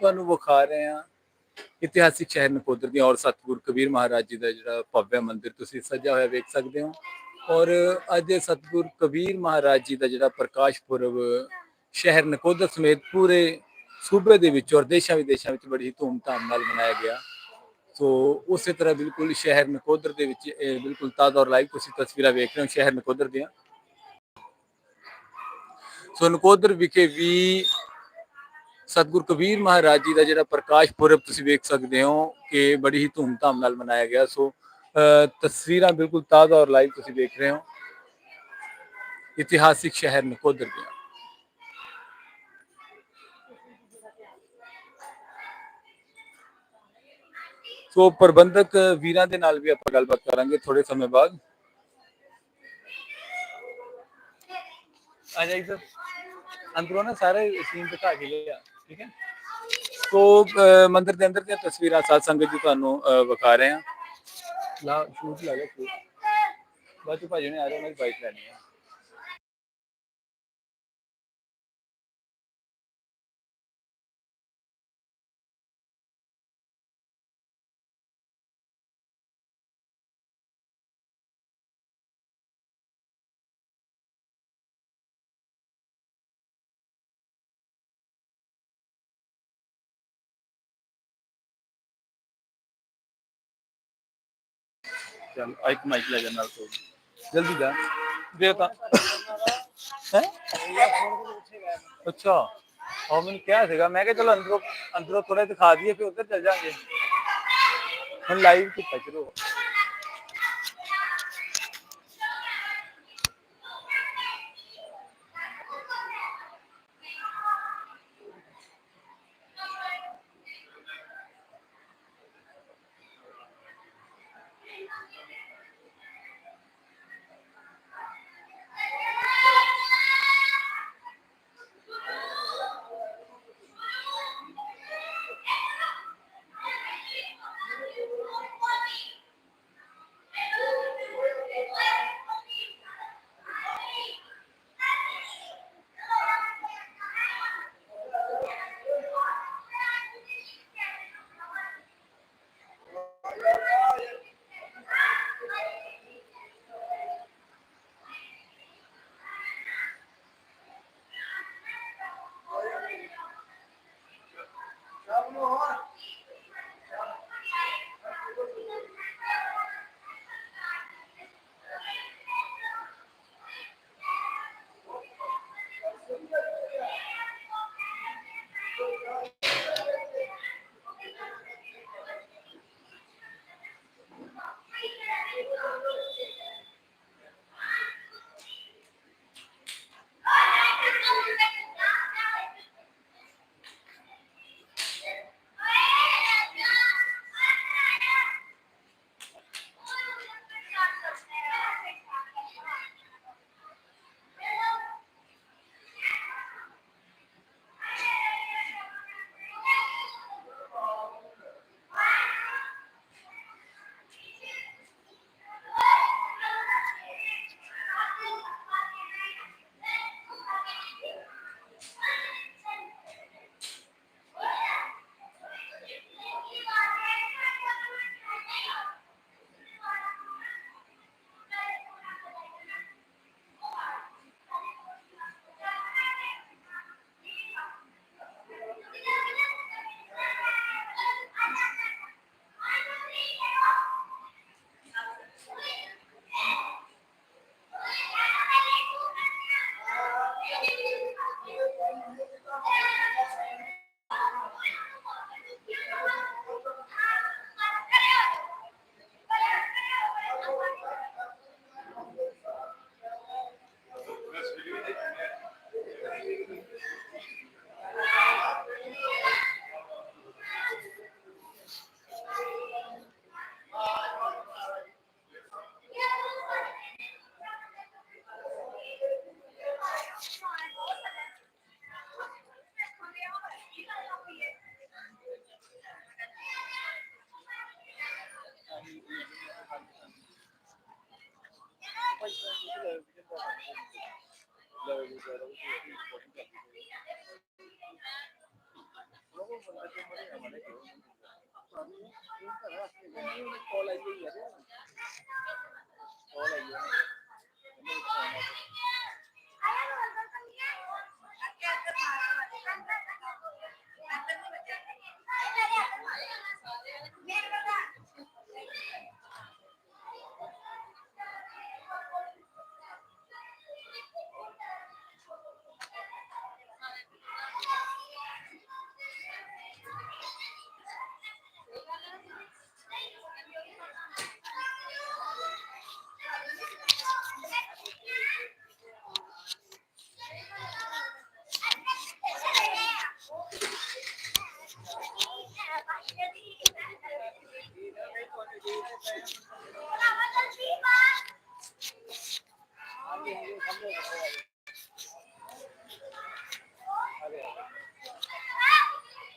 ਤੁਹਾਨੂੰ ਵਿਖਾ ਰਹੇ ਹਾਂ ਇਤਿਹਾਸਿਕ ਸ਼ਹਿਰ ਨਕੋਦਰ ਦੀ ਔਰ ਸਤਿਗੁਰ ਕਬੀਰ ਮਹਾਰਾਜ ਜੀ ਦਾ ਜਿਹੜਾ ਭਵਯ ਮੰਦਿਰ ਤੁਸੀਂ ਸਜਾ ਹੋਇਆ ਵੇਖ ਸਕਦੇ ਹੋ। ਔਰ ਅੱਜ ਸਤਿਗੁਰ ਕਬੀਰ ਮਹਾਰਾਜ ਜੀ ਦਾ ਜਿਹੜਾ ਪ੍ਰਕਾਸ਼ ਪੁਰਬ ਸ਼ਹਿਰ ਨਕੋਦਰ ਸਮੇਤ ਪੂਰੇ ਸੂਬੇ ਦੇ ਵਿੱਚ ਔਰ ਦੇਸ਼ਾਂ ਵਿਦੇਸ਼ਾਂ ਵਿੱਚ ਬੜੀ ਧੂਮਧਾਮ ਨਾਲ ਮਨਾਇਆ ਗਿਆ। ਸੋ ਉਸੇ ਤਰ੍ਹਾਂ ਬਿਲਕੁਲ ਸ਼ਹਿਰ ਨਕੋਦਰ ਦੇ ਵਿੱਚ ਬਿਲਕੁਲ ਤਾਜ਼ਾ ਔਰ ਲਾਈਵ ਤੁਸੀਂ ਤਸਵੀਰਾਂ ਵੇਖ ਰਹੇ ਹੋ ਸ਼ਹਿਰ ਨਕੋਦਰ ਦੀਆਂ। ਸੋ ਨਕੋਦਰ ਵਿਖੇ ਵੀ ਸਤਿਗੁਰ ਕਬੀਰ ਮਹਾਰਾਜ ਜੀ ਦਾ ਜਿਹੜਾ ਪ੍ਰਕਾਸ਼ ਪੁਰਬ ਤੁਸੀਂ ਵੇਖ ਸਕਦੇ ਹੋ ਕਿ ਬੜੀ ਹੀ ਧੂਮਧਾਮ ਨਾਲ ਮਨਾਇਆ ਗਿਆ ਸੋ ਅ, ਤਸਵੀਰਾਂ ਬਿਲਕੁਲ ਤਾਜ਼ਾ ਔਰ ਲਾਈਵ ਤੁਸੀਂ ਦੇਖ ਰਹੇ ਹੋ ਇਤਿਹਾਸਿਕ ਸ਼ਹਿਰ ਨਕੋਦਰ ਦੀਆਂ ਸੋ ਪ੍ਰਬੰਧਕ ਵੀਰਾਂ ਦੇ ਨਾਲ ਵੀ ਆਪਾਂ ਗੱਲਬਾਤ ਕਰਾਂਗੇ ਥੋੜੇ ਸਮੇਂ ਬਾਅਦ ਆ ਜਾਈ ਸਰ ਅੰਦਰੋਂ ਨਾ ਸਾਰੇ ਸੀਨ ਦਿਖਾ ਕੇ ਲਿਆ ਠੀਕ ਹੈ। ਸੋ ਅਹ, ਮੰਦਿਰ ਦੇ ਅੰਦਰ ਦੀਆਂ ਤਸਵੀਰਾਂ ਸਾਧ ਸੰਗਤ ਜੀ ਤੁਹਾਨੂੰ ਅਹ, ਵਿਖਾ ਰਹੇ ਹਾਂ। ਲਾ ਸ਼ੂਟ ਲਾ ਲਿਆ ਸ਼ੂਟ। ਬਾਅਦ ਚ ਭਾਜੀ ਨੇ ਆ ਰਹੇ ਉਹਨਾਂ ਬਾਈਕ ਲੈਣੀ ਹੈ। ਚਲ ਆਇਕ ਮਾਈਕ ਲੈ ਜਾ ਨਾਲ ਤੋਂ ਜਲਦੀ ਜਾ ਦੇ ਤਾਂ। ਹੈ? ਅੱਛਾ। ਉਹ ਮੈਨੂੰ ਕਿਹਾ ਸੀਗਾ, ਮੈਂ ਕਿਹਾ ਚਲੋ ਅੰਦਰੋਂ ਅੰਦਰੋਂ ਥੋੜਾ ਦਿਖਾ ਦਈਏ, ਫਿਰ ਉੱਧਰ ਚੱਲ ਜਾਾਂਗੇ। ਹੁਣ ਲਾਈਵ ਕੀਤਾ ਚਲੋ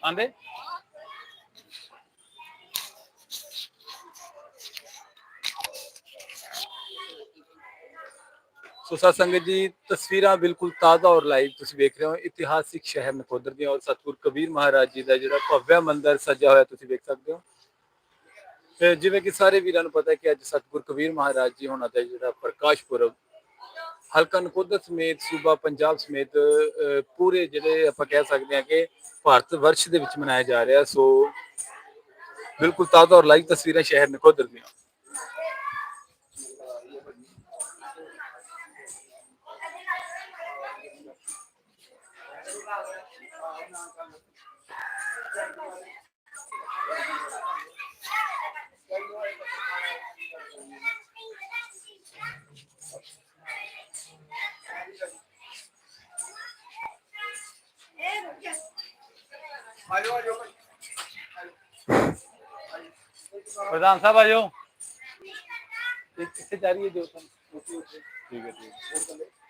ਆਂਦੇ ਸੋ ਸਾਧ ਸੰਗਤ ਜੀ ਤਸਵੀਰਾਂ ਬਿਲਕੁਲ ਤਾਜ਼ਾ ਔਰ ਲਾਈਵ ਤੁਸੀਂ ਵੇਖ ਰਹੇ ਹੋ ਇਤਿਹਾਸਿਕ ਸ਼ਹਿਰ ਨਕੋਦਰ ਦੀਆਂ ਔਰ ਸਤਿਗੁਰ ਕਬੀਰ ਮਹਾਰਾਜ ਜੀ ਦਾ ਜਿਹੜਾ ਭਵਯ ਮੰਦਿਰ ਸਜਿਆ ਹੋਇਆ ਤੁਸੀਂ ਵੇਖ ਸਕਦੇ ਹੋ ਤੇ ਜਿਵੇਂ ਕਿ ਸਾਰੇ ਵੀਰਾਂ ਨੂੰ ਪਤਾ ਹੈ ਕਿ ਅੱਜ ਸਤਿਗੁਰ ਕਬੀਰ ਮਹਾਰਾਜ ਜੀ ਹੋਣਾ ਦਾ ਜਿਹੜਾ ਪ੍ਰਕਾਸ਼ ਪੁਰਬ, ਹਲਕਾ ਨਕੋਦਰ ਸਮੇਤ, ਸੂਬਾ ਪੰਜਾਬ ਸਮੇਤ ਪੂਰੇ ਜਿਹੜੇ ਆਪਾਂ ਕਹਿ ਸਕਦੇ ਹਾਂ ਕਿ ਭਾਰਤ ਵਰਸ਼ ਦੇ ਵਿੱਚ ਮਨਾਇਆ ਜਾ ਰਿਹਾ ਸੋ ਬਿਲਕੁਲ ਤਾਜ਼ਾ ਔਰ ਲਾਈਵ ਤਸਵੀਰਾਂ ਸ਼ਹਿਰ ਨਕੋਦਰ ਦੀਆਂ। ਪ੍ਰਧਾਨ ਸਾਹਿਬ ਆਜੋ। ਕਿੱਥੇ ਜਾ ਰਹੀ ਹੈ ਜੋ ਠੀਕ ਹੈ ਠੀਕ ਹੈ।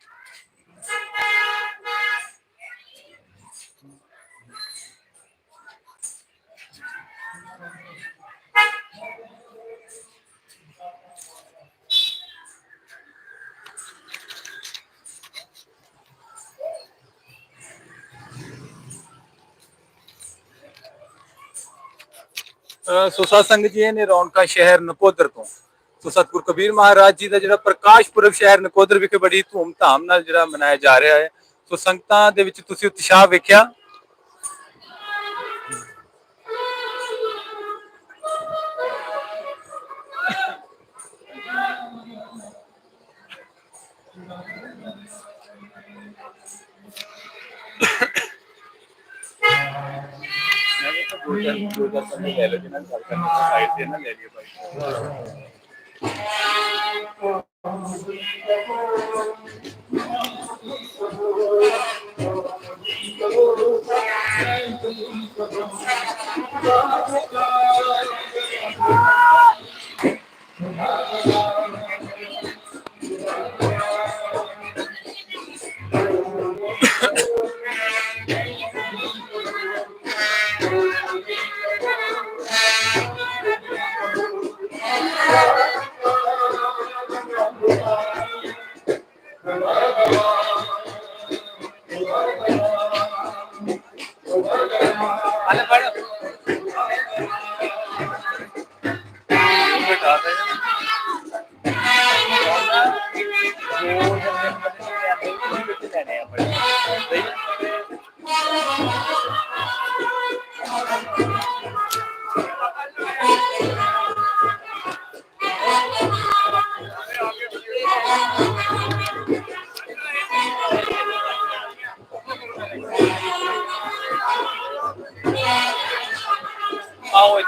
ਸੋ ਸਾਧ ਸੰਗਤ ਜੀ ਨੇ ਰੌਣਕਾਂ ਸ਼ਹਿਰ ਨਕੋਦਰ ਤੋਂ। ਸੋ ਸਤਿਗੁਰ ਕਬੀਰ ਮਹਾਰਾਜ ਜੀ ਦਾ ਜਿਹੜਾ ਪ੍ਰਕਾਸ਼ ਪੁਰਬ ਸ਼ਹਿਰ ਨਕੋਦਰ ਵਿਖੇ ਬੜੀ ਧੂਮ-ਧਾਮ ਨਾਲ ਜਿਹੜਾ ਮਨਾਇਆ ਜਾ ਰਿਹਾ ਹੈ। ਸੋ ਸੰਗਤਾਂ ਦੇ ਵਿੱਚ ਤੁਸੀਂ ਉਤਸ਼ਾਹ ਵੇਖਿਆ। ਦੋ ਚਾਰ ਦੋ ਚਾਰ ਬੰਦੇ ਲੈ ਲਓ ਜਿਹਨਾਂ ਨਾਲ ਗੱਲ ਕਰਨੀ ਸਾਈਡ ਤੇ ਨਾ ਲੈ ਲਿਓ ਭਾਈ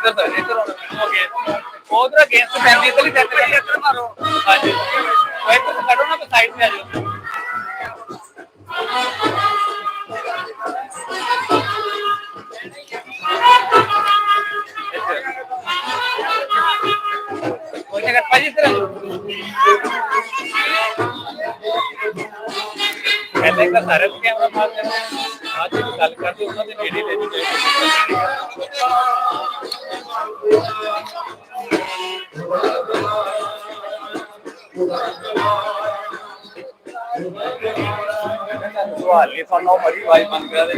ਇੱਧਰ ਤਾਂ ਇੱਧਰ ਆਉਣਾ ਓਕੇ ਉਧਰ ਅਗੇਂਸਟ ਪੈਂਦੀ ਇੱਧਰ ਹੀ ਸੈੱਟ ਕਰੀ ਇੱਧਰ ਮਾਰੋ ਹਾਂਜੀ ਇੱਧਰ ਕੱਢੋ ਨਾ ਸਾਈਡ ਤੇ ਆ ਜਾਓ ਕੋਈ ਨਾ ਭਾਜੀ ਇੱਧਰ ਆ ਜਾਓ ਸਾਰੇ ਕੈਮਰਾ ਮਾਰਦੇ ਅੱਜ ਗੱਲ ਕਰਦੇ ਉਹਨਾਂ ਦੇ ਨੇੜੇ ਲੈ ਜੀ ਸਵਾਲ ਨਹੀਂ ਤੁਹਾਨੂੰ ਮਰੀ ਵਾਈ ਮੰਗ ਰਿਹਾ ਦੇ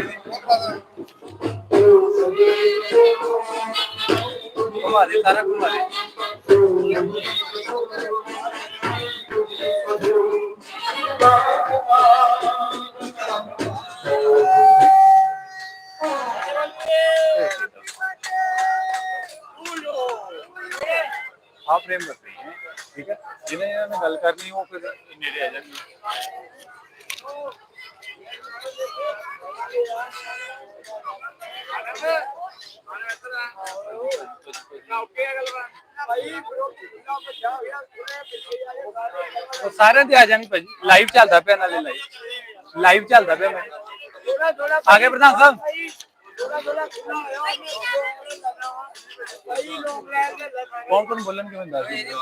ਘੁਮਾ ਦੇ ਸਾਰਾ ਘੁਮਾ ਦੇ ਆ ਫਰੇਮ ਰੱਖ ਰਹੀ ਹੈ ਠੀਕ ਹੈ ਜਿਹਨੇ ਇਹਨਾਂ ਨਾਲ ਗੱਲ ਕਰਨੀ ਉਹ ਫਿਰ ਨੇੜੇ ਆ ਜਾਣਗੇ ਉਹ ਸਾਰਿਆਂ ਦੇ ਆ ਜਾਣੀ ਭਾਜੀ ਲਾਈਵ ਚੱਲਦਾ ਪਿਆ ਨਾਲੇ ਲਾਈਵ ਲਾਈਵ ਚੱਲਦਾ ਪਿਆ ਮੈਂ ਆਗੇ ਪ੍ਰਧਾਨ ਸਾਹਿਬ ਕੌਣ ਕੌਣ ਬੋਲਣ ਕਿਵੇਂ ਦੱਸ ਦਿਓ?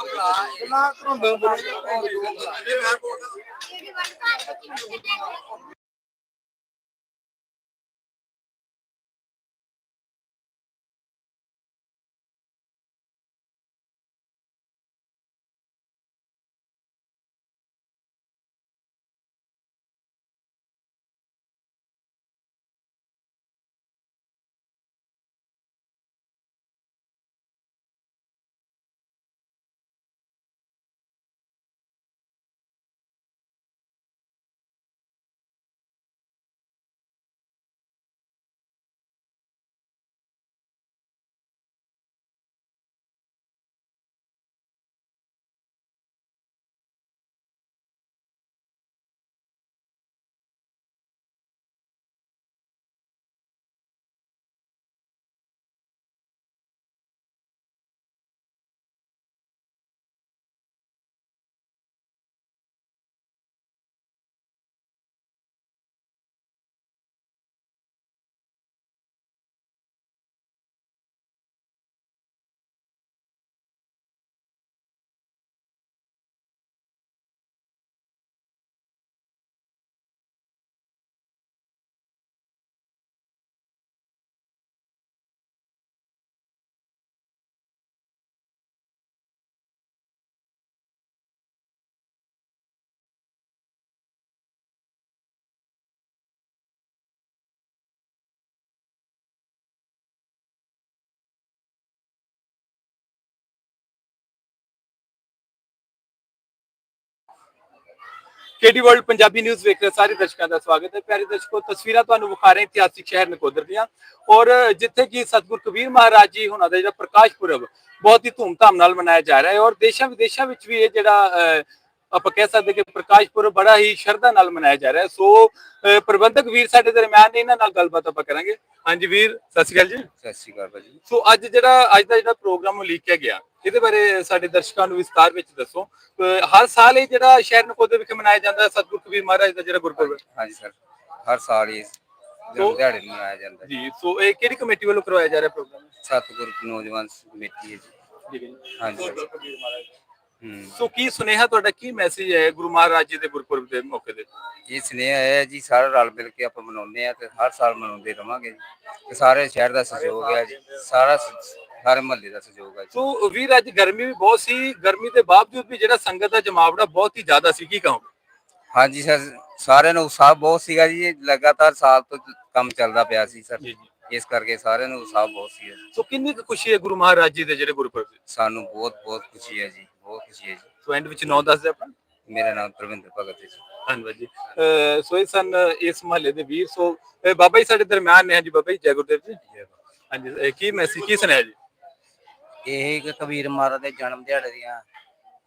ਕੇਡੀ ਵਰਲਡ ਪੰਜਾਬੀ ਨਿਊਜ਼ ਵੇਖ ਰਹੇ ਸਾਰੇ ਦਰਸ਼ਕਾਂ ਦਾ ਸਵਾਗਤ ਹੈ। ਪਿਆਰੇ ਦਰਸ਼ਕੋ ਤਸਵੀਰਾਂ ਤੁਹਾਨੂੰ ਵਿਖਾ ਰਹੇ ਇਤਿਹਾਸਿਕ ਸ਼ਹਿਰ ਨਕੋਦਰ ਦੀਆਂ। ਔਰ ਜਿੱਥੇ ਕਿ ਸਤਿਗੁਰ ਕਬੀਰ ਮਹਾਰਾਜ ਜੀ ਹੁਣਾਂ ਦਾ ਜਿਹੜਾ ਪ੍ਰਕਾਸ਼ ਪੁਰਬ ਬਹੁਤ ਹੀ ਧੂਮਧਾਮ ਨਾਲ ਮਨਾਇਆ ਜਾ ਰਿਹਾ ਹੈ ਔਰ ਦੇਸ਼ਾਂ ਵਿਦੇਸ਼ਾਂ ਵਿੱਚ ਵੀ ਇਹ ਜਿਹੜਾ ਆਪਾਂ ਕਹਿ ਸਕਦੇ ਕਿ ਪ੍ਰਕਾਸ਼ ਪੁਰਬ ਬੜਾ ਹੀ ਸ਼ਰਧਾ ਨਾਲ ਮਨਾਇਆ ਜਾ ਰਿਹਾ ਹੈ। ਸੋ ਪ੍ਰਬੰਧਕ ਵੀਰ ਸਾਡੇ ਦਰਮਿਆਨ ਨੇ ਇਹਨਾਂ ਨਾਲ ਗੱਲਬਾਤ ਆਪਾਂ ਕਰਾਂਗੇ। ਹਾਂਜੀ ਵੀਰ ਸਤਿ ਸ਼੍ਰੀ ਅਕਾਲ ਜੀ। ਸਤਿ ਸ਼੍ਰੀ ਅਕਾਲ ਭਾਜੀ। ਸੋ ਅੱਜ ਜਿਹੜਾ ਅੱਜ ਦਾ ਜਿਹੜਾ ਪ੍ਰੋਗਰਾਮ ਉਲੀਕਿਆ ਗਿਆ ਇਹਦੇ ਬਾਰੇ ਸਾਡੇ ਦਰਸ਼ਕਾਂ ਨੂੰ ਵਿਸਤਾਰ ਵਿੱਚ ਦੱਸੋ। ਹਰ ਸਾਲ ਇਹ ਜਿਹੜਾ ਸ਼ਹਿਰ ਨਕੋਦਰ ਵਿਖੇ ਮਨਾਇਆ ਜਾਂਦਾ ਸਤਿਗੁਰ ਕਬੀਰ ਮਹਾਰਾਜ ਦਾ ਜਿਹੜਾ ਗੁਰਪੁਰਬ ਹਾਂਜੀ ਸਰ ਹਰ ਸਾਲ ਜਨਮ ਦਿਹਾੜੇ ਨੂੰ ਮਨਾਇਆ ਜਾਂਦਾ ਜੀ ਸੋ ਇਹ ਕਿਹੜੀ ਕਮੇਟੀ ਵੱਲੋਂ ਕਰਵਾਇਆ ਜਾ ਰਿਹਾ ਪ੍ਰੋਗਰਾਮ? ਸਤਿਗੁਰ ਨੌਜਵਾਨ ਕਮੇਟੀ ਹੈ ਜੀ। ਠੀਕ ਹੈ ਜੀ। ਹਾਂਜੀ। ਸਤਿਗੁਰ ਕਬੀਰ ਮਹਾਰਾਜ। ਸੋ ਕੀ ਸੁਨੇਹਾ ਤੁਹਾਡਾ ਕੀ ਮੈਸੇਜ ਹੈ ਗੁਰੂ ਮਹਾਰਾਜ ਜੀ ਦੇ ਗੁਰਪੁਰਬ ਦੇ ਮੌਕੇ ਤੇ ਇਹ ਸੁਨੇਹਾ ਹੈ ਜੀ ਸਾਰੇ ਰਲ ਮਿਲ ਕੇ ਆਪਾਂ ਮਨਾਉਂਦੇ ਆ ਤੇ ਹਰ ਸਾਲ ਮਨਾਉਂਦੇ ਰਵਾਂਗੇ ਜੀ। ਤੇ ਸਾਰੇ ਸ਼ਹਿਰ ਦਾ ਸਹਿਯੋਗ ਹੈ ਜੀ। ਸਾਰਾ ਸਾਰੇ ਮਹੱਲੇ ਦਾ ਸਹਿਯੋਗ ਹੈ ਜੀ। ਸੋ ਵੀਰ ਅੱਜ ਗਰਮੀ ਵੀ ਬਹੁਤ ਸੀ ਗਰਮੀ ਦੇ ਬਾਵਜੂਦ ਵੀ ਜਿਹੜਾ ਸੰਗਤ ਦਾ ਜਮਾਵੜਾ ਬਹੁਤ ਹੀ ਜ਼ਿਆਦਾ ਸੀ ਕੀ ਕਹੋਗੇ? ਹਾਂਜੀ ਸਰ ਸਾਰਿਆਂ ਨੂੰ ਉਤਸ਼ਾਹ ਬਹੁਤ ਸੀਗਾ ਜੀ ਇਹ ਲਗਾਤਾਰ ਸਾਲ ਤੋਂ ਕੰਮ ਚੱਲਦਾ ਪਿਆ ਸੀ ਸਰ। ਜੀ ਜੀ। ਇਸ ਕਰਕੇ ਸਾਰਿਆਂ ਨੂੰ ਉਤਸ਼ਾਹ ਬਹੁਤ ਸੀ। ਸੋ ਕਿੰਨੀ ਕੁ ਖੁਸ਼ੀ ਹੈ ਗੁਰੂ ਮਹਾਰਾਜ ਜੀ ਦੇ ਜਿਹੜੇ ਗੁਰਪੁਰਬ ਦੀ? ਸਾਨੂੰ ਬਹੁਤ ਬਹੁਤ ਖੁਸ਼ੀ ਹੈ ਜੀ ਬਹੁਤ ਖੁਸ਼ੀ ਹੈ ਜੀ। ਸੋ ਐਂਡ ਵਿੱਚ 9 10 ਦੇ ਆਪਾਂ? ਮੇਰਾ ਨਾਮ ਪ੍ਰਵਿੰਦਰ ਭਗਤ ਹੈ ਜੀ। ਧੰਨਵਾਦ ਜੀ। ਅਹ ਸੋ ਇਹ ਸਨ ਇਸ ਮਹੱਲੇ ਦੇ ਵੀਰ। ਸੋ ਅਹ ਬਾਬਾ ਜੀ ਸਾਡੇ ਦਰਮਿਆਨ ਨੇ ਹਾਂਜੀ ਬਾਬਾ ਜੀ ਜੈ ਗੁਰਦੇਵ ਜੀ। ਹਾਂਜੀ ਕੀ ਮੈਸੇਜ ਕੀ ਸੁਣਿਆ ਜੀ? ਇਹ ਇੱਕ ਕਬੀਰ ਮਹਾਰਾਜ ਦੇ ਜਨਮ ਦਿਹਾੜੇ ਦੀਆਂ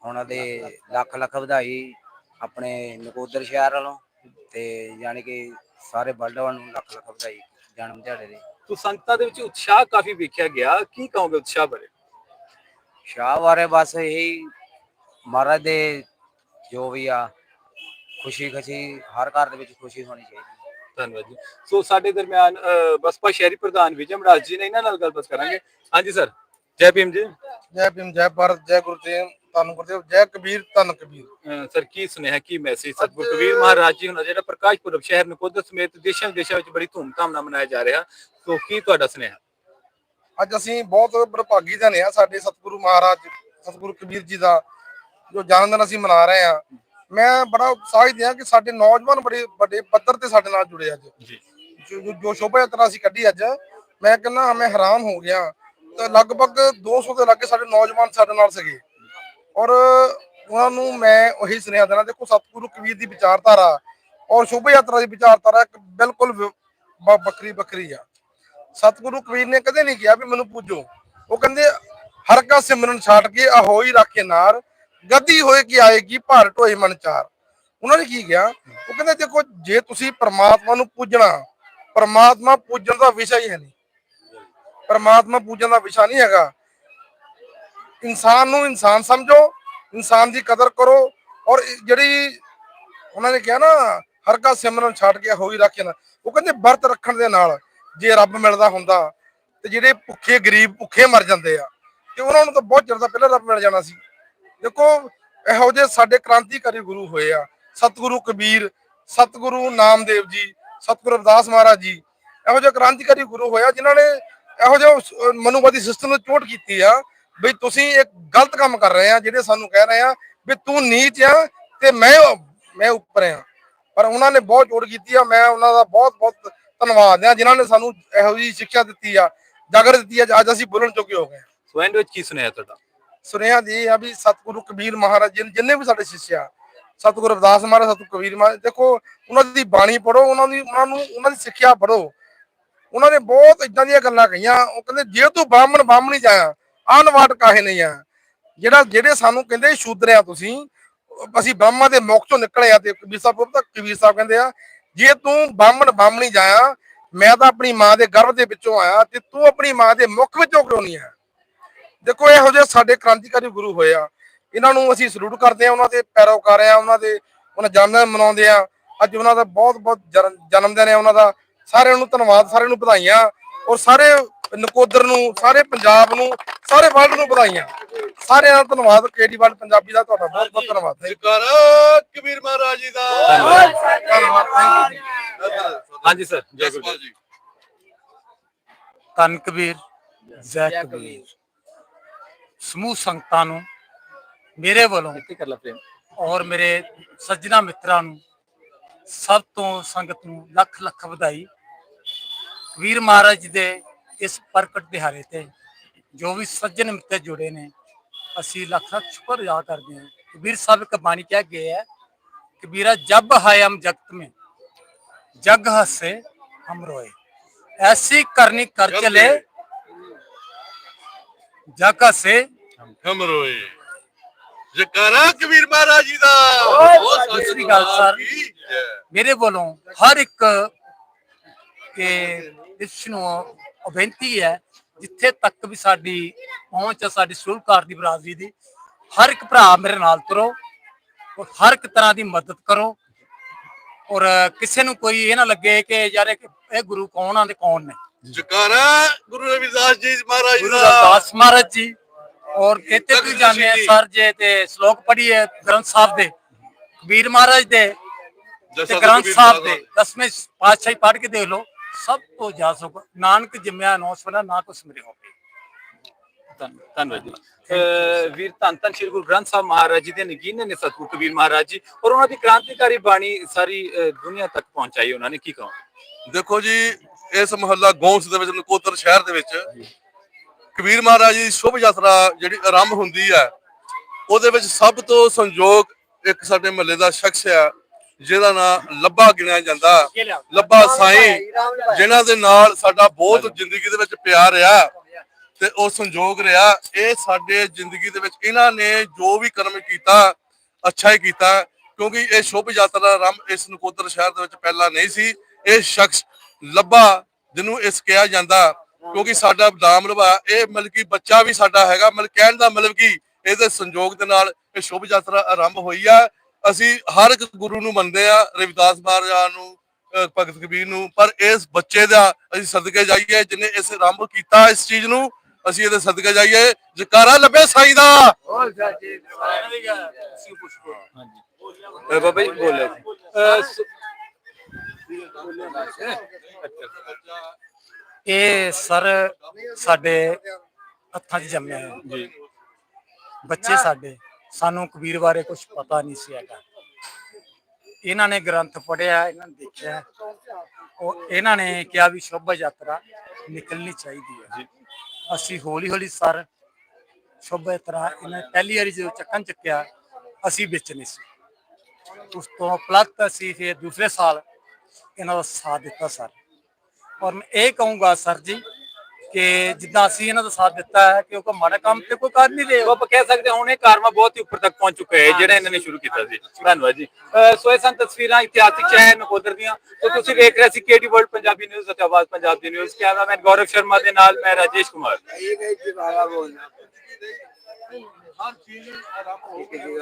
ਉਹਨਾਂ ਦੇ ਲੱਖ ਲੱਖ ਵਧਾਈ ਆਪਣੇ ਨਕੋਦਰ ਸ਼ਹਿਰ ਵੱਲੋਂ ਤੇ ਯਾਨੀ ਕਿ ਸਾਰੇ ਵਰਲਡ ਨੂੰ ਲੱਖ ਲੱਖ ਵਧਾਈ ਜਨਮ ਦਿਹਾੜੇ ਦੀ। ਸੋ ਸੰਗਤਾਂ ਦੇ ਵਿੱਚ ਉਤਸ਼ਾਹ ਕਾਫੀ ਵੇਖਿਆ ਗਿਆ। ਕੀ ਕਹੋਗੇ ਉਤਸ਼ਾਹ ਬਾਰੇ? ਸ਼ਾਹ ਬਾਰੇ ਬਸ ਇਹੀ ਮਹਾਰਾਜ ਦੇ ਜੋ ਵੀ ਆ ਖੁਸ਼ੀ ਖੁਸ਼ੀ ਹਰ ਘਰ ਦੇ ਵਿੱਚ ਖੁਸ਼ੀ ਹੋਣੀ ਚਾਹੀਦੀ। ਧੰਨਵਾਦ ਜੀ। ਸੋ ਸਾਡੇ ਦਰਮਿਆਨ ਬਸਪਾ ਸ਼ਹਿਰੀ ਪ੍ਰਧਾਨ ਵਿਜੇ ਮੜਾਸ ਜੀ ਨੇ ਇਹਨਾਂ ਨਾਲ ਗੱਲਬਾਤ ਕਰਾਂਗੇ। ਹਾਂਜੀ ਸਰ। ਜੈ ਭੀਮ ਜੀ। ਜੈ ਭੀਮ ਜੈ ਭਾਰਤ ਜੈ ਗੁਰਦੇਵ ਧੰਨ ਗੁਰਦੇਵ ਜੈ ਕਬੀਰ ਧੰਨ ਕਬੀਰ। ਸਰ ਕੀ ਸੁਨੇਹਾ ਕੀ ਮੈਸੇਜ ਸਤਿਗੁਰ ਕਬੀਰ ਮਹਾਰਾਜ ਜੀ ਹੁਣਾਂ ਜਿਹੜਾ ਪ੍ਰਕਾਸ਼ ਪੁਰਬ ਸ਼ਹਿਰ ਨਕੋਦਰ ਸਮੇਤ ਦੇਸ਼ਾਂ ਵਿਦੇਸ਼ਾਂ ਵਿੱਚ ਬੜੀ ਧੂਮਧਾਮ ਨਾਲ ਮਨਾਇਆ ਜਾ ਰਿਹਾ। ਸੋ ਕੀ ਤੁਹਾਡਾ ਸੁਨੇਹਾ? ਅੱਜ ਅਸੀਂ ਬਹੁਤ ਵਡਭਾਗੀ ਜਨ ਆ ਸਾਡੇ ਸਤਿਗੁਰੂ ਮਹਾਰਾਜ ਸਤਿਗੁਰੂ ਕਬੀਰ ਜੀ ਦਾ ਜੋ ਜਨਮ ਦਿਨ ਅਸੀਂ ਮਨਾ ਰਹੇ ਆ ਮੈਂ ਬੜਾ ਉਤਸ਼ਾਹਿਤ ਹਾਂ ਕਿ ਸਾਡੇ ਨੌਜਵਾਨ ਬੜੇ ਵੱਡੇ ਪੱਧਰ ਤੇ ਸਾਡੇ ਨਾਲ ਜੁੜੇ ਅੱਜ। ਜੀ। ਸ਼ੋਭਾ ਯਾਤਰਾ ਅਸੀਂ ਕੱਢੀ ਅੱਜ ਮੈਂ ਕਹਿੰਦਾ ਮੈਂ ਹੈਰਾਨ ਹੋ ਗਿਆ। ਲਗਭਗ 200 ਦੇ ਲਾਗੇ ਸਾਡੇ ਨੌਜਵਾਨ ਸਾਡੇ ਨਾਲ ਸੀਗੇ। ਔਰ ਉਹਨਾਂ ਨੂੰ ਮੈਂ ਉਹੀ ਸੁਨੇਹਾ ਦੇਣਾ, ਦੇਖੋ ਸਤਿਗੁਰੂ ਕਬੀਰ ਦੀ ਵਿਚਾਰਧਾਰਾ ਔਰ ਸ਼ੋਭਾ ਯਾਤਰਾ ਦੀ ਵਿਚਾਰਧਾਰਾ ਇੱਕ ਬਿਲਕੁਲ ਵ- ਬ- ਵੱਖਰੀ ਵੱਖਰੀ ਆ। ਸਤਿਗੁਰੂ ਕਬੀਰ ਨੇ ਕਦੇ ਨਹੀਂ ਕਿਹਾ ਵੀ ਮੈਨੂੰ ਪੂਜੋ। ਉਹ ਕਹਿੰਦੇ, ਹਰ ਕਾ ਸਿਮਰਨ ਛਾਟ ਕੇ ਅਹੋਈ ਰਾਖੇ ਨਾਰ, ਗੱਦੀ ਹੋਏ ਕਿ ਆਏਗੀ ਭਾਰ ਢੋਏ ਮਨ ਚਾਰ। ਉਹਨਾਂ ਨੇ ਕੀ ਕਿਹਾ? ਉਹ ਕਹਿੰਦੇ, ਦੇਖੋ ਜੇ ਤੁਸੀਂ ਪ੍ਰਮਾਤਮਾ ਨੂੰ ਪੂਜਣਾ, ਪ੍ਰਮਾਤਮਾ ਪੂਜਣ ਦਾ ਵਿਸ਼ਾ ਹੀ ਹੈ ਨਹੀਂ। ਪਰਮਾਤਮਾ ਪੂਜਣ ਦਾ ਵਿਸ਼ਾ ਨਹੀਂ ਹੈਗਾ। ਇਨਸਾਨ ਨੂੰ ਇਨਸਾਨ ਸਮਝੋ, ਇਨਸਾਨ ਦੀ ਕਦਰ ਕਰੋ ਔਰ ਜਿਹੜੀ ਉਹਨਾਂ ਨੇ ਕਿਹਾ ਨਾ, ਹਰ ਕਾ ਸਿਮਰਨ ਛੱਡ ਕੇ ਹੋਈ ਰੱਖੇ ਨਾ, ਉਹ ਕਹਿੰਦੇ ਵਰਤ ਰੱਖਣ ਦੇ ਨਾਲ ਜੇ ਰੱਬ ਮਿਲਦਾ ਹੁੰਦਾ ਤੇ ਜਿਹੜੇ ਭੁੱਖੇ ਗਰੀਬ ਭੁੱਖੇ ਮਰ ਜਾਂਦੇ ਆ, ਤੇ ਉਹਨਾਂ ਨੂੰ ਤਾਂ ਬਹੁਤ ਚਿਰ ਦਾ ਪਹਿਲਾਂ ਰੱਬ ਮਿਲ ਜਾਣਾ ਸੀ। ਦੇਖੋ, ਇਹੋ ਜਿਹੇ ਸਾਡੇ ਕ੍ਰਾਂਤੀਕਾਰੀ ਗੁਰੂ ਹੋਏ ਆ, ਸਤਿਗੁਰੂ ਕਬੀਰ, ਸਤਿਗੁਰੂ ਨਾਮਦੇਵ ਜੀ, ਸਤਿਗੁਰੂ ਰਵਿਦਾਸ ਮਹਾਰਾਜ ਜੀ, ਇਹੋ ਜਿਹੇ ਕ੍ਰਾਂਤੀਕਾਰੀ ਗੁਰੂ ਹੋਇਆ ਜਿਨ੍ਹਾਂ ਨੇ ਇਹੋ ਜਿਹੇ ਮਨੂਵਾਦੀ ਸਿਸਟਮ ਨੂੰ ਚੋਟ ਕੀਤੀ ਆ ਵੀ ਤੁਸੀਂ ਇੱਕ ਗਲਤ ਕੰਮ ਕਰ ਰਹੇ ਆ ਜਿਹੜੇ ਸਾਨੂੰ ਕਹਿ ਰਹੇ ਆ ਵੀ ਤੂੰ ਨੀਚ ਆ ਤੇ ਮੈਂ ਮੈਂ ਉੱਪਰ ਆ। ਪਰ ਉਹਨਾਂ ਨੇ ਬਹੁਤ ਚੋਟ ਕੀਤੀ ਆ। ਮੈਂ ਉਹਨਾਂ ਦਾ ਬਹੁਤ ਬਹੁਤ ਧੰਨਵਾਦ ਆ ਜਿਨ੍ਹਾਂ ਨੇ ਸਾਨੂੰ ਇਹੋ ਜਿਹੀ ਸਿੱਖਿਆ ਦਿੱਤੀ ਆ ਜਾਗਰ ਦਿੱਤੀ ਆ ਅੱਜ ਅਸੀਂ ਬੋਲਣ ਜੋਗੇ ਹੋ ਗਏ। ਸੋ ਐਂਡ ਵਿੱਚ ਕੀ ਸੁਣਿਆ ਤੁਹਾਡਾ? ਸੁਨੇਹਾ ਜੀ ਆ ਵੀ ਸਤਿਗੁਰੂ ਕਬੀਰ ਮਹਾਰਾਜ ਜੀ ਜਿੰਨੇ ਵੀ ਸਾਡੇ ਸਿੱਖਿਆ ਸਤਿਗੁਰੂ ਰਵਿਦਾਸ ਮਹਾਰਾਜ ਸਤਿਗੁਰੂ ਕਬੀਰ ਮਹਾਰਾਜ ਦੇਖੋ ਉਹਨਾਂ ਦੀ ਬਾਣੀ ਪੜੋ ਉਹਨਾਂ ਦੀ ਉਹਨਾਂ ਨੂੰ ਉਹਨਾਂ ਦੀ ਸਿੱਖਿਆ ਪੜੋ ਉਹਨਾਂ ਨੇ ਬਹੁਤ ਇਦਾਂ ਦੀਆਂ ਗੱਲਾਂ ਕਹੀਆਂ। ਉਹ ਕਹਿੰਦੇ, ਜੇ ਤੂੰ ਬਾਹਮਣ, ਬਾਹਮਣੀ ਜਾਇਆ ਅਨਵਾਟ ਕਾਹੇ ਨਹੀਂ ਆ? ਜਿਹੜਾ, ਜਿਹੜੇ ਸਾਨੂੰ ਕਹਿੰਦੇ ਸ਼ੂਦਰ ਆ ਤੁਸੀਂ ਅਸੀਂ ਬ੍ਰਹਮਾ ਦੇ ਮੁਖ ਚੋਂ ਨਿਕਲੇ ਆ ਤੇ ਕਬੀਰ ਸਾਹਿਬ ਉਹ ਤਾਂ ਕਬੀਰ ਸਾਹਿਬ ਕਹਿੰਦੇ ਆ, ਜੇ ਤੂੰ ਬਾਹਮਣ, ਬਾਹਮਣੀ ਜਾਇਆ, ਮੈਂ ਤਾਂ ਆਪਣੀ ਮਾਂ ਦੇ ਗਰਭ ਦੇ ਵਿੱਚੋਂ ਆਇਆ ਤੇ ਤੂੰ ਆਪਣੀ ਮਾਂ ਦੇ ਮੁਖ ਵਿੱਚੋਂ ਕਿਉਂ ਨਹੀਂ ਆਇਆ? ਦੇਖੋ, ਇਹੋ ਜਿਹੇ ਸਾਡੇ ਕ੍ਰਾਂਤੀਕਾਰੀ ਗੁਰੂ ਹੋਏ ਆ। ਇਹਨਾਂ ਨੂੰ ਅਸੀਂ ਸਲੂਟ ਕਰਦੇ ਆ, ਉਹਨਾਂ ਦੇ ਪੈਰੋਕਾਰ ਆ, ਉਹਨਾਂ ਦੇ, ਉਹਨਾਂ ਜਨਮ ਦਿਨ ਮਨਾਉਂਦੇ ਆ। ਅੱਜ ਉਹਨਾਂ ਦਾ ਬਹੁਤ ਬਹੁਤ ਜਨ- ਜਨਮ ਦਿਨ ਹੈ ਉਹਨਾਂ ਦਾ ਸਾਰਿਆਂ ਨੂੰ ਧੰਨਵਾਦ ਸਾਰਿਆਂ ਨੂੰ ਵਧਾਈਆਂ ਔਰ ਸਾਰੇ ਨਕੋਦਰ ਨੂੰ ਸਾਰੇ ਪੰਜਾਬ ਨੂੰ ਸਾਰੇ ਵਰਲਡ ਨੂੰ ਵਧਾਈਆਂ। ਸਾਰਿਆਂ ਦਾ ਧੰਨਵਾਦ ਕੇਡੀ ਵਰਲਡ ਪੰਜਾਬੀ ਦਾ ਤੁਹਾਡਾ ਬਹੁਤ ਬਹੁਤ ਧੰਨਵਾਦ. ਜਕਾਰਾ ਕਬੀਰ ਮਹਾਰਾਜ ਜੀ ਦਾ। ਧੰਨਵਾਦ। ਥੈਂਕ ਯੂ ਜੀ ਹਾਂਜੀ ਸਰ ਜੈ ਗੁਰੂ ਜੀ। ਧੰਨ ਕਬੀਰ ਜੈ ਕਬੀਰ। ਸਮੂਹ ਸੰਗਤਾਂ ਨੂੰ ਮੇਰੇ ਵੱਲੋਂ ਇੱਥੇ ਕਰ ਲਾ ਪ੍ਰੇਮ। ਔਰ ਮੇਰੇ ਸੱਜਣਾ ਮਿੱਤਰਾਂ ਨੂੰ ਸਭ ਤੋਂ ਸੰਗਤ ਨੂੰ ਲੱਖ ਲੱਖ ਵਧਾਈ। ਵੀਰ ਮਹਾਰਾਜ ਦੇ ਇਸ ਪ੍ਰਗਟ ਦਿਹਾੜੇ ਤੇ ਜੋ ਵੀ ਸੱਜਣ ਮਿੱਤਰ ਜੁੜੇ ਨੇ ਅਸੀਂ ਲੱਖਾਂ ਸ਼ੁਕਰ ਅਦਾ ਕਰਦੇ ਹਾਂ ਕਬੀਰ ਸਾਹਿਬ ਕਬਾਣੀ ਕਹਿ ਗਏ ਹੈ ਕਬੀਰਾ ਜਬ ਹੈ ਹਮ ਜਗਤ ਮੇ ਜਗ ਹਸੇ ਹਮ ਰੋਏ। ਐਸੀ ਕਰਨੀ ਕਰ ਚਲੇ ਜਗ ਹਸੇ ਹਮ ਰੋਏ। ਜਕਾਰਾ ਕਬੀਰ ਮਹਾਰਾਜ ਜੀ ਦਾ? ਬਹੁਤ ਸ੍ਰੀ ਗੱਲ ਸਰ। ਮੇਰੇ ਵੱਲੋਂ ਹਰ ਇੱਕ ਤੇ ਇਸ ਨੂੰ ਬੇਨਤੀ ਹੈ ਜਿੱਥੇ ਤੱਕ ਵੀ ਸਾਡੀ ਪਹੁੰਚ ਹੈ ਸਾਡੀ ਸੁਲਕਾਰ ਦੀ ਬਰਾਦਰੀ ਦੀ ਹਰ ਇੱਕ ਭਰਾ ਮੇਰੇ ਨਾਲ ਤੁਰੋ ਔਰ ਹਰ ਇੱਕ ਤਰ੍ਹਾਂ ਦੀ ਮਦਦ ਕਰੋ ਔਰ ਕਿਸੇ ਨੂੰ ਕੋਈ ਇਹ ਨਾ ਲੱਗੇ ਕਿ ਯਾਰ ਇਹ ਗੁਰੂ ਕੌਣ ਆ ਤੇ ਕੌਣ ਨਹੀਂ ਜਕਾਰਾ ਗੁਰੂ ਰਵਿਦਾਸ ਜੀ ਮਹਾਰਾਜ ਜੀ ਗੁਰੂ ਦਾ ਰਵਿਦਾਸ ਮਹਾਰਾਜ ਜੀ ਔਰ ਕਿਤੇ ਤੁਸੀਂ ਜਾਣਦੇ ਆ ਸ੍ਰੀ। ਜੇ ਤੇ ਸ਼ਲੋਕ ਪੜ੍ਹੀਏ ਗ੍ਰੰਥ ਸਾਹਿਬ ਦੇ ਕਬੀਰ ਮਹਾਰਾਜ ਦੇ ਤੇ ਗ੍ਰੰਥ ਸਾਹਿਬ। ਦੇ ਦਸਵੇਂ ਪਾਤਸ਼ਾਹੀ ਪੜ੍ਹ ਕੇ ਦੇਖ ਲਓ ਸਭ ਤੋਂ ਜਾ ਸਕੋ ਨਾਨਕ ਜਿਮਿਆ ਨੌ ਸਵਨਾ ਨਾ ਕੋ ਸਮਰੇ ਹੋਵੇ। ਧੰਨ- ਧੰਨਵਾਦ ਜੀ। ਅਹ ਵੀਰ ਧੰਨ ਧੰਨ ਸ਼੍ਰੀ ਗੁਰੂ ਗ੍ਰੰਥ ਸਾਹਿਬ ਮਹਾਰਾਜ ਜੀ ਦੇ ਨਗੀਨੇ ਨੇ ਸਤਿਗੁਰੂ ਕਬੀਰ ਮਹਾਰਾਜ ਜੀ ਔਰ ਉਹਨਾਂ ਦੀ ਕ੍ਰਾਂਤੀਕਾਰੀ ਬਾਣੀ ਸਾਰੀ ਅਹ, ਦੁਨੀਆ ਤੱਕ ਪਹੁੰਚਾਈ ਉਹਨਾਂ ਨੇ। ਕੀ ਕਹਾਂ ਦੇਖੋ ਜੀ ਇਸ ਮਹੱਲਾ ਗੌਂਸ ਦੇ ਵਿੱਚ ਨਕੋਦਰ ਸ਼ਹਿਰ ਦੇ ਵਿੱਚ ਕਬੀਰ ਮਹਾਰਾਜ ਜੀ ਦੀ ਸ਼ੁਭ ਯਾਤਰਾ ਜਿਹੜੀ ਆਰੰਭ ਹੁੰਦੀ ਹੈ ਉਹਦੇ ਵਿੱਚ ਸਭ ਤੋਂ ਸੰਯੋਗ ਇੱਕ ਸਾਡੇ ਮਹੱਲੇ ਦਾ ਸ਼ਖਸ ਆ ਜਿਹਦਾ ਨਾਮ ਲੱਭਾ ਗਿਣਿਆ ਜਾਂਦਾ। ਲੱਭਾ ਸਾਈਂ ਜਿਨ੍ਹਾਂ ਦੇ ਨਾਲ ਸਾਡਾ ਬਹੁਤ ਜ਼ਿੰਦਗੀ ਦੇ ਵਿੱਚ ਪਿਆਰ ਰਿਹਾ ਤੇ ਉਹ ਸੰਯੋਗ ਰਿਹਾ ਇਹ ਸਾਡੇ ਜ਼ਿੰਦਗੀ ਦੇ ਵਿੱਚ ਇਹਨਾਂ ਨੇ ਜੋ ਵੀ ਕਰਮ ਕੀਤਾ ਅੱਛਾ ਹੀ ਕੀਤਾ ਕਿਉਂਕਿ ਇਹ ਸ਼ੁਭ ਯਾਤਰਾ ਦਾ ਆਰੰਭ ਇਸ ਨਕੋਦਰ ਸ਼ਹਿਰ ਦੇ ਵਿੱਚ ਪਹਿਲਾਂ ਨਹੀਂ ਸੀ। ਇਹ ਸ਼ਖਸ ਲੱਭਾ ਜਿਹਨੂੰ ਇਸ ਕਿਹਾ ਜਾਂਦਾ ਕਿਉਂਕਿ ਸਾਡਾ ਨਾਮ ਲੱਭਾ। ਇਹ ਮਤਲਬ ਕਿ ਬੱਚਾ ਵੀ ਸਾਡਾ ਹੈਗਾ ਮਤਲਬ ਕਹਿਣ ਦਾ ਮਤਲਬ ਕਿ ਇਹਦੇ ਸੰਯੋਗ ਦੇ ਨਾਲ ਇਹ ਸ਼ੁਭ ਯਾਤਰਾ ਆਰੰਭ ਹੋਈ ਆ। ਅਸੀਂ ਹਰ ਇੱਕ ਗੁਰੂ ਨੂੰ ਮੰਨਦੇ ਆ ਰਵਿਦਾਸ ਮਹਾਰਾਜ ਨੂੰ ਭਗਤ ਕਬੀਰ ਨੂੰ ਪਰ ਇਸ ਬੱਚੇ ਦਾ ਅਸੀਂ ਸਦਕੇ ਜਾਈਏ ਜਿਹਨੇ ਇਸ ਆਰੰਭ ਕੀਤਾ ਇਸ ਚੀਜ਼ ਨੂੰ ਅਸੀਂ ਇਹਦੇ ਸਦਕੇ ਜਾਈਏ। ਜਕਾਰਾ ਲੱਭੇ ਸਾਈ ਦਾ। ਹਾਂਜੀ। ਬਾਬਾ ਜੀ ਬੋਲੇ ਇਹ ਸਰ ਸਾਡੇ ਹੱਥਾਂ 'ਚ ਜੰਮਿਆ ਹੈ ਜੀ। ਬੱਚੇ ਸਾਡੇ। ਸਾਨੂੰ ਕਬੀਰ ਬਾਰੇ ਕੁਝ ਪਤਾ ਨਹੀਂ ਸੀ ਹੈਗਾ। ਇਹਨਾਂ ਨੇ ਗ੍ਰੰਥ ਪੜਿਆ ਇਹਨਾਂ ਨੇ ਦੇਖਿਆ। ਉਹ ਇਹਨਾਂ ਨੇ ਕਿਹਾ ਵੀ ਸ਼ੋਭਾ ਯਾਤਰਾ ਨਿਕਲਣੀ ਚਾਹੀਦੀ ਹੈ। ਅਸੀਂ ਹੌਲੀ ਹੌਲੀ ਸਰ ਸ਼ੋਭਾ ਤਰ੍ਹਾਂ ਇਹਨਾਂ ਪਹਿਲੀ ਵਾਰੀ ਜਦੋਂ ਚੱਕਣ ਚੱਕਿਆ ਅਸੀਂ ਵਿੱਚ ਨਹੀਂ ਸੀ। ਉਸ ਤੋਂ ਪਲੱਤ ਅਸੀਂ ਫਿਰ ਦੂਸਰੇ ਸਾਲ ਇਹਨਾਂ ਦਾ ਸਾਥ ਦਿੱਤਾ ਸਰ। ਔਰ ਮੈਂ ਇਹ ਕਹੂੰਗਾ ਸਰ ਜੀ ਕਿ ਜਿੱਦਾਂ ਅਸੀਂ ਇਹਨਾਂ ਦਾ ਸਾਥ ਦਿੱਤਾ ਹੈ ਕਿ ਉਹ ਮਾੜਾ ਕੰਮ ਤੇ ਕੋਈ ਕਰ ਨਹੀਂ ਰਹੇ। ਉਹ ਆਪਾਂ ਕਹਿ ਸਕਦੇ ਹਾਂ ਹੁਣ ਇਹ ਕਾਰਮਾ ਬਹੁਤ ਹੀ ਉੱਪਰ ਤੱਕ ਪਹੁੰਚ ਚੁੱਕਾ ਹੈ ਜਿਹੜਾ ਇਹਨਾਂ ਨੇ ਸ਼ੁਰੂ ਕੀਤਾ ਸੀ। ਧੰਨਵਾਦ ਜੀ। ਸੋ ਇਹ ਸਨ ਤਸਵੀਰਾਂ ਇਤਿਹਾਸਿਕ ਸ਼ਹਿਰ ਨਕੋਦਰ ਦੀਆਂ। ਤੇ ਤੁਸੀਂ ਵੇਖ ਰਹੇ ਸੀ ਕੇਡੀ ਵਰਲਡ ਪੰਜਾਬੀ ਨਿਊਜ਼ ਅਤੇ ਆਵਾਜ਼ ਪੰਜਾਬ ਦੀ ਨਿਊਜ਼ ਕੈਮਰਾਮੈਨ ਗੌਰਵ ਸ਼ਰਮਾ ਦੇ ਨਾਲ ਮੈਂ ਰਾਜੇਸ਼ ਕੁਮਾਰ।